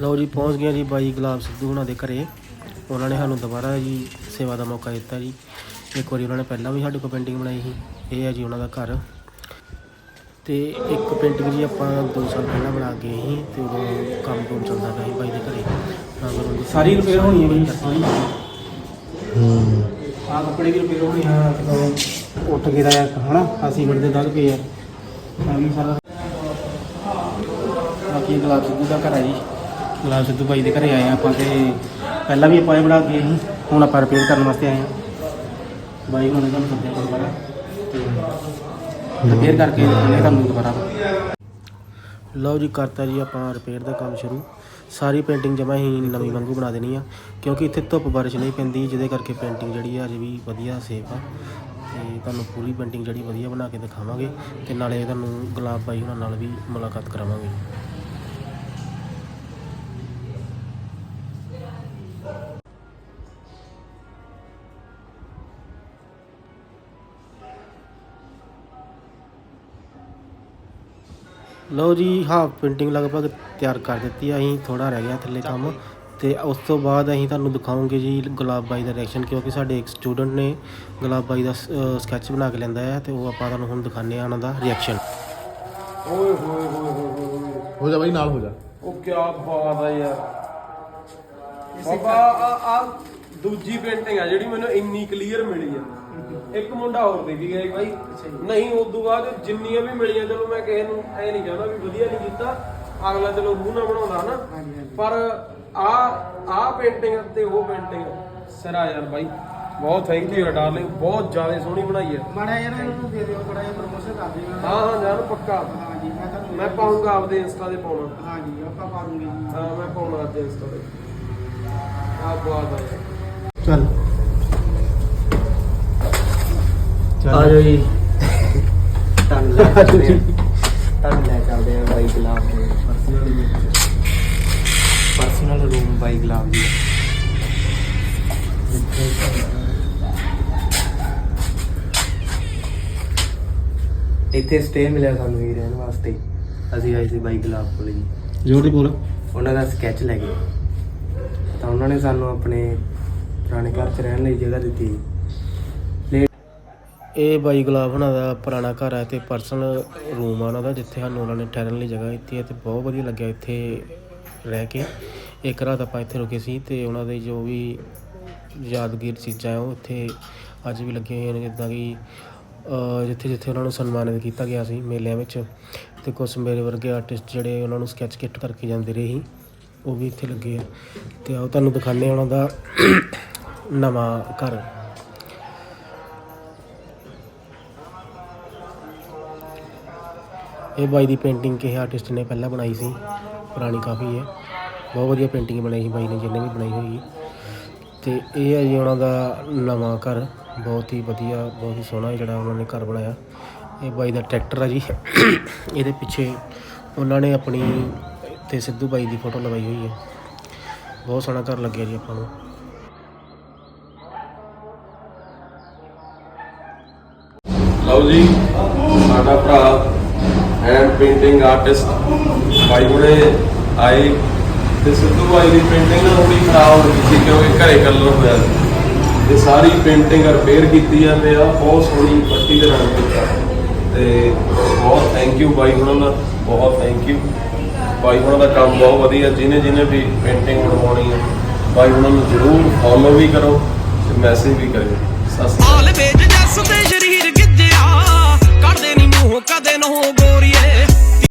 ਲਓ ਜੀ ਪਹੁੰਚ ਗਏ ਜੀ ਬਾਈ ਗੁਲਾਬ ਸਿੱਧੂ ਹੁਣਾਂ ਦੇ ਘਰੇ। ਉਹਨਾਂ ਨੇ ਸਾਨੂੰ ਦੁਬਾਰਾ ਜੀ ਸੇਵਾ ਦਾ ਮੌਕਾ ਦਿੱਤਾ ਜੀ। ਇੱਕ ਵਾਰੀ ਉਹਨਾਂ ਨੇ ਪਹਿਲਾਂ ਵੀ ਸਾਡੇ ਕੋਲ ਪੇਂਟਿੰਗ ਬਣਾਈ ਸੀ। ਇਹ ਹੈ ਜੀ ਉਹਨਾਂ ਦਾ ਘਰ। ਤੇ ਇੱਕ ਪੇਂਟਿੰਗ ਜੀ ਆਪਾਂ 2 ਸਾਲ ਪਹਿਲਾਂ ਬਣਾ ਕੇ ਸੀ ਤੇ ਉਦੋਂ ਕੰਮ ਕੰਮ ਚੱਲਦਾ ਪਿਆ ਸੀ ਬਾਈ ਦੇ ਘਰੇ। ਤਾਂ ਫਿਰ ਉਹਦੀ ਸਾਰੀ ਰਿਪੇਅਰ ਹੋਣੀ ਹੈ ਬਈ ਸਾਰੀ ਹੂੰ। ਆ ਕੱਪੜੇ ਵੀ ਰਿਪੇਅਰ ਹੋਣੇ ਆ ਕਿਦੋਂ ਉੱਠ ਗਿਆ ਯਾਰ ਹਨਾ ਆ ਸੀਮੈਂਟ ਦੇ ਦਾਗ ਪਏ ਆ। ਸਾਰੀ ਸਾਰਾ ਬਾਕੀ ਗੁਲਾਬ ਸਿੱਧੂ ਦਾ ਘਰ ਹੈ ਜੀ। ਗੁਲਾਬ ਸਿੱਧੂ ਬਾਈ ਦੇ ਘਰੇ ਆਏ ਆ ਆਪਾਂ ਤੇ ਪਹਿਲਾਂ ਵੀ ਆਪਾਂ ਇਹ ਬਣਾ ਕੇ ਗਏ ਸੀ, ਹੁਣ ਆਪਾਂ ਰਿਪੇਅਰ ਕਰਨ ਵਾਸਤੇ ਆਏ ਆ। ਬਾਈ ਹੁਣ ਤੁਹਾਨੂੰ ਸੱਦਿਆ ਕੋਈ ਦੁਬਾਰਾ ਰਿਪੇਅਰ ਕਰਕੇ ਉਹਨੇ ਤੁਹਾਨੂੰ ਦੁਬਾਰਾ। ਲਓ ਜੀ, ਕਰਤਾ ਜੀ ਆਪਾਂ ਰਿਪੇਅਰ ਦਾ ਕੰਮ ਸ਼ੁਰੂ। ਸਾਰੀ ਪੇਂਟਿੰਗ ਜਮਾ ਹੀ ਨਵੀਂ ਵਾਂਗੂ ਬਣਾ ਦੇਣੀ ਆ, ਕਿਉਂਕਿ ਇੱਥੇ ਧੁੱਪ ਬਾਰਿਸ਼ ਨਹੀਂ ਪੈਂਦੀ, ਜਿਹਦੇ ਕਰਕੇ ਪੇਂਟਿੰਗ ਜਿਹੜੀ ਆ ਅਜੇ ਵੀ ਵਧੀਆ ਸੇਫ ਆ। ਤੇ ਤੁਹਾਨੂੰ ਪੂਰੀ ਪੇਂਟਿੰਗ ਜਿਹੜੀ ਵਧੀਆ ਬਣਾ ਕੇ ਦਿਖਾਵਾਂਗੇ, ਤੇ ਨਾਲੇ ਤੁਹਾਨੂੰ ਗੁਲਾਬ ਬਾਈ ਉਹਨਾਂ ਨਾਲ ਵੀ ਮੁਲਾਕਾਤ ਕਰਾਵਾਂਗੇ। ਲਓ ਜੀ ਹਾਫ ਪੇਂਟਿੰਗ ਲਗਭਗ ਤਿਆਰ ਕਰ ਦਿੱਤੀ ਆ ਅਸੀਂ ਥੋੜਾ ਰਹਿ ਗਿਆ ਥੱਲੇ ਕੰਮ। ਤੇ ਉਸ ਤੋਂ ਬਾਅਦ ਅਸੀਂ ਤੁਹਾਨੂੰ ਦਿਖਾਉਂਗੇ ਜੀ ਗੁਲਾਬ ਬਾਈ ਦਾ ਰਿਐਕਸ਼ਨ ਕਿਉਂਕਿ ਸਾਡੇ ਇੱਕ ਸਟੂਡੈਂਟ ਨੇ ਗੁਲਾਬ ਬਾਈ ਦਾ ਸਕੈਚ ਬਣਾ ਕੇ ਲੈਂਦਾ ਹੈ ਤੇ ਉਹ ਆਪਾਂ ਤੁਹਾਨੂੰ ਹੁਣ ਦਿਖਾਣੇ ਆ ਉਹਨਾਂ ਦਾ ਰਿਐਕਸ਼ਨ ਓਏ ਹੋਏ ਹੋਏ ਹੋਏ ਹੋ ਜਾ ਬਾਈ ਨਾਲ ਹੋ ਜਾ। ਉਹ ਕੀ ਬਾਤ ਆ ਯਾਰ। ਬਾਬਾ ਆ ਆ ਦੂਜੀ ਪੇਂਟਿੰਗ ਆ ਜਿਹੜੀ ਮੈਨੂੰ ਇੰਨੀ ਕਲੀਅਰ ਮਿਲੀ ਆ। ਇੱਕ ਮੁੰਡਾ ਹੋਰ ਦੇ ਗਿਆ ਸੀ ਬਾਈ ਨਹੀਂ ਉਸ ਤੋਂ ਬਾਅਦ ਜਿੰਨੀਆਂ ਵੀ ਮਿਲੀਆਂ ਚਲੋ ਮੈਂ ਕਿਸੇ ਨੂੰ ਐ ਨਹੀਂ ਕਹਿੰਦਾ ਵੀ ਵਧੀਆ ਨਹੀਂ ਕੀਤਾ। ਅਗਲਾ ਚਲੋ ਰੂਹ ਨਾ ਬਣਾਉਂਦਾ ਨਾ ਪਰ ਆ ਆ ਪੇਂਟਿੰਗ ਤੇ ਉਹ ਪੇਂਟਿੰਗ ਸਿਰਾ ਯਾਰ ਬਾਈ। ਬਹੁਤ ਥੈਂਕ ਯੂ ਡਾਰਲਿੰਗ ਬਹੁਤ ਜ਼ਿਆਦਾ ਸੋਹਣੀ ਬਣਾਈ ਹੈ। ਮਾੜਾ ਯਾਰ ਇਹਨੂੰ ਦੇ ਦਿਓ ਬੜਾ ਜਿਹਾ ਪ੍ਰਮੋਸ਼ਨ ਕਰ ਦਿਓ। ਹਾਂ ਹਾਂ ਜਾਨ ਪੱਕਾ। ਹਾਂਜੀ ਮੈਂ ਤੁਹਾਨੂੰ ਮੈਂ ਪਾਉਂਗਾ ਆਪਦੇ ਇੰਸਟਾ ਤੇ ਪਾਉਣਾ। ਹਾਂਜੀ ਆਪਾਂ ਪਾ ਦੂੰਗੇ ਜੀ ਹਾਂ ਮੈਂ ਪਾਉਣਾ ਅੱਜ ਇੰਸਟਾ ਤੇ। ਆ ਬਾਤ ਆ। ਯਾਰ ਚੱਲ। ਆ ਜਾਓ ਜੀ। ਤੁਹਾਨੂੰ ਲੈ ਚੱਲਦੇ ਆ। ਤੁਹਾਨੂੰ ਲੈ ਚੱਲਦੇ ਆ ਬਾਈ ਗੁਲਾਬ ਦੇ। ਪਰਸਨਲ ਪਰਸਨਲ ਰੂਮ ਬਾਈ ਗੁਲਾਬ ਜੀ ਇੱਥੇ ਸਟੇ ਮਿਲਿਆ ਸਾਨੂੰ ਹੀ ਰਹਿਣ ਵਾਸਤੇ। ਅਸੀਂ ਆਏ ਸੀ ਬਾਈ ਗੁਲਾਬ ਕੋਲ ਜੀ। ਜੋਰ ਦੀ ਬੋਲ। ਉਹਨਾਂ ਦਾ ਸਕੈਚ ਲੈ ਗਏ ਤਾਂ ਉਹਨਾਂ ਨੇ ਸਾਨੂੰ ਆਪਣੇ ਪੁਰਾਣੇ ਘਰ 'ਚ ਰਹਿਣ ਲਈ ਜਗ੍ਹਾ ਦਿੱਤੀ। ਇਹ ਬਾਈ ਗੁਲਾਬ ਉਹਨਾਂ ਦਾ ਪੁਰਾਣਾ ਘਰ ਹੈ ਤੇ ਪਰਸਨਲ ਰੂਮ ਆ ਉਹਨਾਂ ਦਾ, ਜਿੱਥੇ ਸਾਨੂੰ ਉਹਨਾਂ ਨੇ ਠਹਿਰਨ ਲਈ ਜਗ੍ਹਾ ਦਿੱਤੀ ਹੈ ਤੇ ਬਹੁਤ ਵਧੀਆ ਲੱਗਿਆ ਇੱਥੇ ਰਹਿ ਕੇ। ਇੱਕ ਰਾਤ ਆਪਾਂ ਇੱਥੇ ਰੁਕੇ ਸੀ ਤੇ ਉਹਨਾਂ ਦੇ ਜੋ ਵੀ ਯਾਦਗਾਰ ਚੀਜ਼ਾਂ ਉਹ ਇੱਥੇ ਅੱਜ ਵੀ ਲੱਗੀਆਂ ਹੋਈਆਂ ਨੇ, ਜਿੱਦਾਂ ਕਿ ਜਿੱਥੇ ਜਿੱਥੇ ਉਹਨਾਂ ਨੂੰ ਸਨਮਾਨਿਤ ਕੀਤਾ ਗਿਆ ਸੀ ਮੇਲਿਆਂ ਵਿੱਚ ਤੇ ਕੁਝ ਮੇਰੇ ਵਰਗੇ ਆਰਟਿਸਟ ਜਿਹੜੇ ਉਹਨਾਂ ਨੂੰ ਸਕੈਚ ਕਿੱਟ ਕਰਕੇ ਜਾਂਦੇ ਰਹੇ ਸੀ, ਉਹ ਵੀ ਇੱਥੇ ਲੱਗੇ ਆ। ਤੇ ਆਓ ਤੁਹਾਨੂੰ ਦਿਖਾਉਂਦੇ ਹਾਂ ਉਹਨਾਂ ਦਾ ਨਵਾਂ ਘਰ। ਇਹ ਬਾਈ ਦੀ ਪੇਂਟਿੰਗ ਕਿਸੇ ਆਰਟਿਸਟ ਨੇ ਪਹਿਲਾਂ ਬਣਾਈ ਸੀ, ਪੁਰਾਣੀ ਕਾਫੀ ਹੈ। ਬਹੁਤ ਵਧੀਆ ਪੇਂਟਿੰਗ ਬਣਾਈ ਸੀ ਬਾਈ ਨੇ ਜਿਹਨੇ ਵੀ ਬਣਾਈ ਹੋਈ ਤੇ ਇਹ ਹੈ ਜੀ ਉਹਨਾਂ ਦਾ ਨਵਾਂ ਘਰ, ਬਹੁਤ ਹੀ ਵਧੀਆ, ਬਹੁਤ ਹੀ ਸੋਹਣਾ ਜਿਹੜਾ ਉਹਨਾਂ ਨੇ ਘਰ ਬਣਾਇਆ। ਇਹ ਬਾਈ ਦਾ ਟਰੈਕਟਰ ਆ ਜੀ। ਇਹਦੇ ਪਿੱਛੇ ਉਹਨਾਂ ਨੇ ਆਪਣੀ ਤੇ ਸਿੱਧੂ ਬਾਈ ਦੀ ਫੋਟੋ ਲਗਾਈ ਹੋਈ ਹੈ। ਬਹੁਤ ਸੋਹਣਾ ਘਰ ਲੱਗਿਆ ਜੀ ਆਪਾਂ ਨੂੰ। ਲਓ ਜੀ, ਸਾਡਾ ਭਰਾ ਪੇਂਟਿੰਗ ਆਰਟਿਸਟ ਭਾਈ ਹੁਣੇ ਆਏ ਤੇ ਸਿੱਧੂ ਭਾਈ ਦੀ ਪੇਂਟਿੰਗ ਨਾ ਥੋੜੀ ਖਰਾਬ ਹੋ ਗਈ ਸੀ ਕਿਉਂਕਿ ਘਰੇ ਕਲਰ ਹੋਇਆ ਸੀ। ਤੇ ਸਾਰੀ ਪੇਂਟਿੰਗ ਰਿਪੇਅਰ ਕੀਤੀ ਜਾਂਦੇ ਆ, ਬਹੁਤ ਸੋਹਣੀ ਪੱਟੀ ਦੇ ਰੰਗ ਕੀਤਾ। ਤੇ ਬਹੁਤ ਥੈਂਕ ਯੂ ਭਾਈ ਹੁਣਾਂ ਦਾ, ਬਹੁਤ ਥੈਂਕ ਯੂ ਭਾਈ ਹੁਣਾਂ ਦਾ ਕੰਮ ਬਹੁਤ ਵਧੀਆ, ਜਿਹਨੇ ਜਿਹਨੇ ਵੀ ਪੇਂਟਿੰਗ ਬਣਵਾਉਣੀ ਹੈ ਭਾਈ ਹੁਣਾਂ ਨੂੰ ਜ਼ਰੂਰ ਫੋਲੋ ਵੀ ਕਰੋ ਤੇ ਮੈਸੇਜ ਵੀ ਕਰਿਓ। ਸਤਿ ਸ਼੍ਰੀ ਅਕਾਲ। ਦਿਨ ਹੋ ਗੋਰੀਏ।